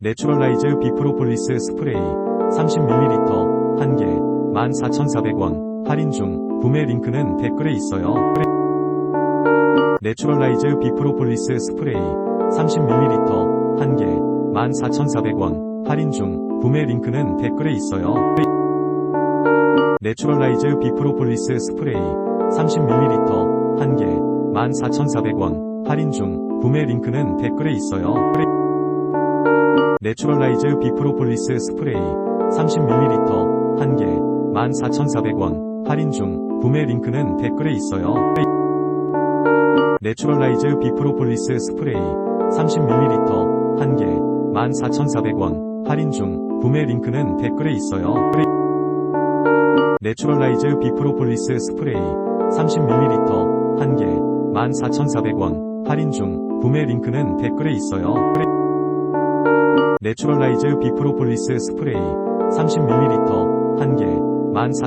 내추럴라이즈 비프로폴리스 스프레이 30ml 1개 14,400원 할인 중 구매 링크는 댓글에 있어요. 내추럴라이즈 비프로폴리스 스프레이 30ml 1개 14,400원 할인 중 구매 링크는 댓글에 있어요. 내추럴라이즈 비프로폴리스 스프레이 30ml 1개 14,400원 할인 중 구매 링크는 댓글에 있어요. 내추럴라이즈 비프로폴리스 스프레이 30ml 1개 14,400원 할인 중 구매 링크는 댓글에 있어요. 내추럴라이즈 비프로폴리스 스프레이 30ml 1개 14,400원 할인 중 구매 링크는 댓글에 있어요. 내추럴라이즈 비프로폴리스 스프레이 30ml 1개 14,400원 할인 중 구매 링크는 댓글에 있어요. 내추럴라이즈 비프로폴리스 스프레이 30ml 1개 14,000